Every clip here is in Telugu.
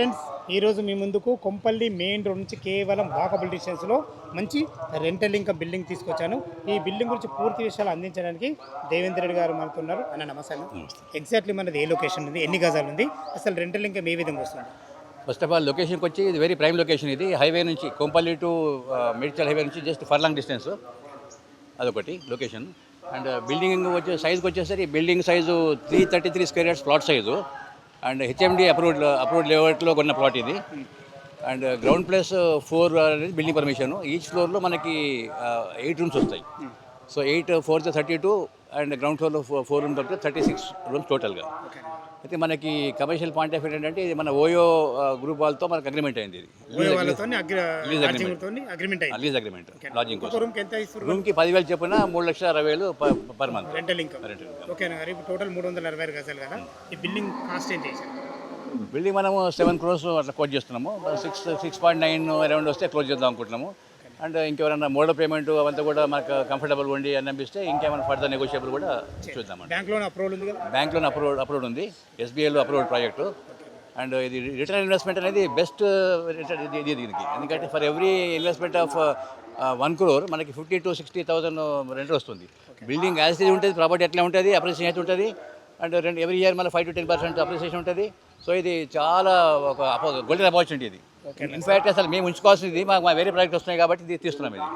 ఫ్రెండ్స్ ఈరోజు మీ ముందుకు కొంపల్లి మెయిన్ రోడ్ నుంచి కేవలం వాకబుల్ డిస్టెన్స్లో మంచి రెంటల్ ఇన్కమ్ బిల్డింగ్ తీసుకొచ్చాను. ఈ బిల్డింగ్ గురించి పూర్తి విషయాలు అందించడానికి దేవేంద్ర రెడ్డి గారు మనతో ఉన్నారు. అన్న అన్న. ఎగ్జాక్ట్లీ మనది ఏ లొకేషన్ ఉంది? ఎన్ని గజాలు ఉంది? అసలు రెంటల్ ఇన్కమ్ ఏ విధంగా వస్తుంది? ఫస్ట్ ఆఫ్ ఆల్ లొకేషన్కి వచ్చి ఇది వెరీ ప్రైమ్ లొకేషన్ ఇది. హైవే నుంచి కొంపల్లి టు మెడికల్ హైవే నుంచి జస్ట్ ఫర్ లాంగ్ డిస్టెన్స్ అదొకటి లొకేషన్ అండ్ బిల్డింగ్ వచ్చే సైజ్కి వచ్చేసరికి building size three thirty three square yards plot size and HMD approved approved లేఅవుట్లో కొన్న ప్లాట్ ఇది. అండ్ గ్రౌండ్ ప్లస్ ఫోర్ అనేది బిల్డింగ్ పర్మిషన్. ఈచ్ ఫ్లోర్లో మనకి ఎయిట్ రూమ్స్ వస్తాయి. So eight four thirty two and ground ఫ్లోర్లో ఫోర్ రూమ్స్ కలిపితే థర్టీ సిక్స్ రూమ్స్ టోటల్గా. అయితే మనకి కమర్షియల్ పాయింట్ ఆఫ్ ఏంటంటే ఇది మన ఓయో గ్రూప్ వాళ్ళతో మనకు అగ్రిమెంట్ అయింది agreement. Agreement lease agreement lodging కోసం. రూమ్కి పదివేలు చెప్పున మూడు లక్షల అరవై వేలు పర్ మంత్ రెంటల్ ఇన్కమ్ ఓకేనా టోటల్ మూడు వందల అరవై గజాలు కదా. ఈ బిల్డింగ్ కాస్ట్ ఏం చేశారు? బిల్డింగ్ మనము సెవెన్ క్రోర్స్ అట్లా కోట్ చేస్తున్నాము. Six six point nine around వస్తే క్లోజ్ చేద్దాం అనుకుంటున్నాము. అండ్ ఇంకెవరైనా మోడల్ పేమెంట్ అవంతా కూడా మనకు కంఫర్టబుల్ ఉండి అని అనిపిస్తే ఇంకేమైనా ఫర్దర్ నెగోషియబుల్ కూడా చూద్దామండి. బ్యాంక్ లోన్ అప్రూవల్ ఉంది కదా? బ్యాంక్లో అప్రూవ్ అప్రూవ్డ్ ఉంది. ఎస్బీఐలో అప్రూవ్డ్ ప్రాజెక్టు. అండ్ ఇది రిటర్న్ ఇన్వెస్ట్మెంట్ అనేది బెస్ట్ ఇది దీనికి. ఎందుకంటే for every investment of one crore మనకి fifty to sixty thousand rent వస్తుంది. బిల్డింగ్ యాజ్ ఉంటుంది ప్రాపర్టీ ఎట్లా ఉంటుంది అప్రిసియేషన్ అయితే ఉంటుంది. అండ్ రెండు ఎవ్రీ ఇయర్ మళ్ళీ five to ten percent appreciation ఉంటుంది. సో ఇది చాలా ఒక గోల్డెన్ ఆపర్చునిటీ ఇది. ఇన్ఫ్యాక్ట్ అసలు మేము ఉంచుకోవాల్సింది మాకు మా వేరే ప్రాజెక్ట్ వస్తున్నాయి కాబట్టి ఇది తీస్తున్నాం ఇది.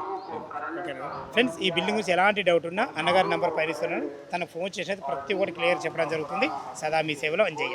ఫ్రెండ్స్ ఈ బిల్డింగ్ గురించి ఎలాంటి డౌట్ ఉన్నా అన్నగారి నెంబర్ పైన ఇస్తున్నాను. తనకు ఫోన్ చేసేది ప్రతి ఒక్కటి క్లియర్ చెప్పడం జరుగుతుంది. సదా మీ సేవలో ఎంజాయ్